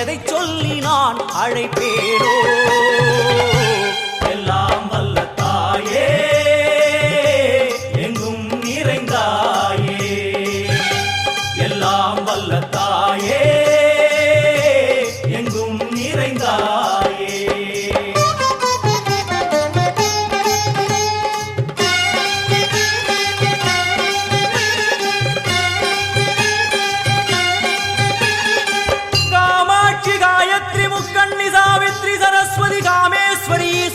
எதை சொல்லி நான் அழைப்பேனோ?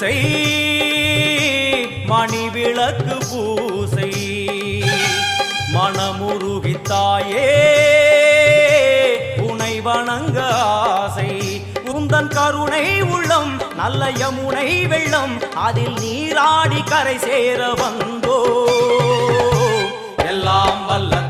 பூசை மணி விளக்கு பூசை. மனமுருகி உனை வணங்க ஆசை. உந்தன் கருணை உள்ளம் நல்ல யமுனை வெள்ளம் அதில் நீராடி கரை சேர வந்தோ. எல்லாம் வல்ல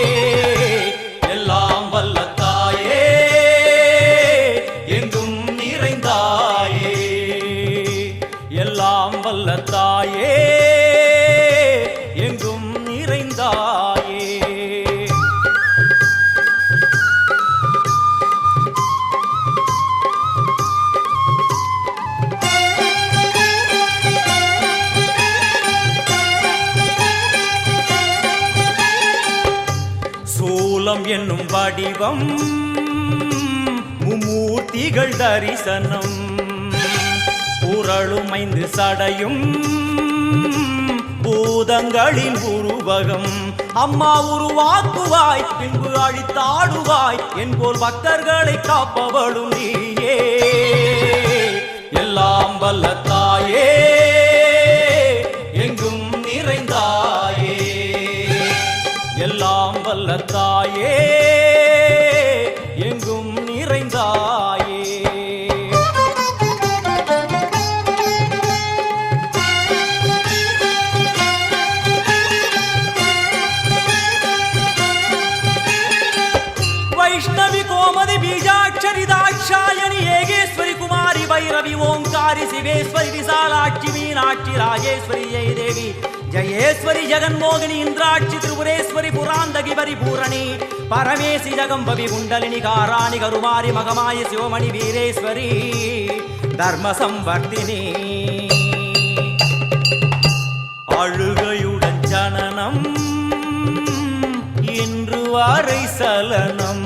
சூலம் என்னும் வடிவம். மும்மூர்த்திகள் தரிசனம். உரளுமைந்து சடையும். பூதங்களின் உருவகம். அம்மா உருவாக்குவாய் பின்பு அழித்தாடுவாய் என்போல் பக்தர்களை காப்பவளும் நீயே. வைஷ்ணவி கோமதி பீஜாட்சரி தாட்சாயணி ஏகேஸ்வரி குமாரி பைரவி ஓங்காரி சிவேஸ்வரி விசாலாட்சி மீனாட்சி ராஜேஸ்வரி ஜெய தேவி ஜயேஸ்வரி ஜெகன்மோகினி இந்திராட்சி திரிபுரேஸ்வரி புராந்தகி பரிபூரணி பரமேசி ஜகம்பவி குண்டலினி காராணி கருமாரி மகமாயி சிவமணி வீரேஸ்வரி தர்ம சம்வர்த்தினி அழுகையுடன் ஜனனம் இன்று வாரை சலனம்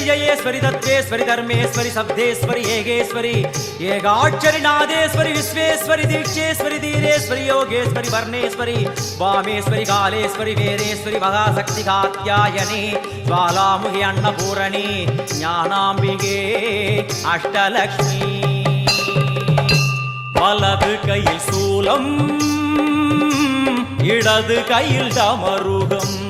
வீடேஸ்வரி ஜயேஸ்வரி தத்வேஸ்வரி தர்மேஸ்வரி சப்தேஸ்வரி ஏகேஸ்வரி ஏகாட்சரி நாதேஸ்வரி விஸ்வேஸ்வரி தீட்சேஸ்வரி தீரேஸ்வரி யோகேஸ்வரி வர்ணேஸ்வரி வாமேஸ்வரி காலேஸ்வரி வேரேஸ்வரி மகாசக்தி காத்யாயனி ஜுவாலாமுகி அன்னபூரணி ஞானாம்பிகே அஷ்டலக்ஷ்மி. வலது கையில் சூலம் இடது கையில் டமருகம்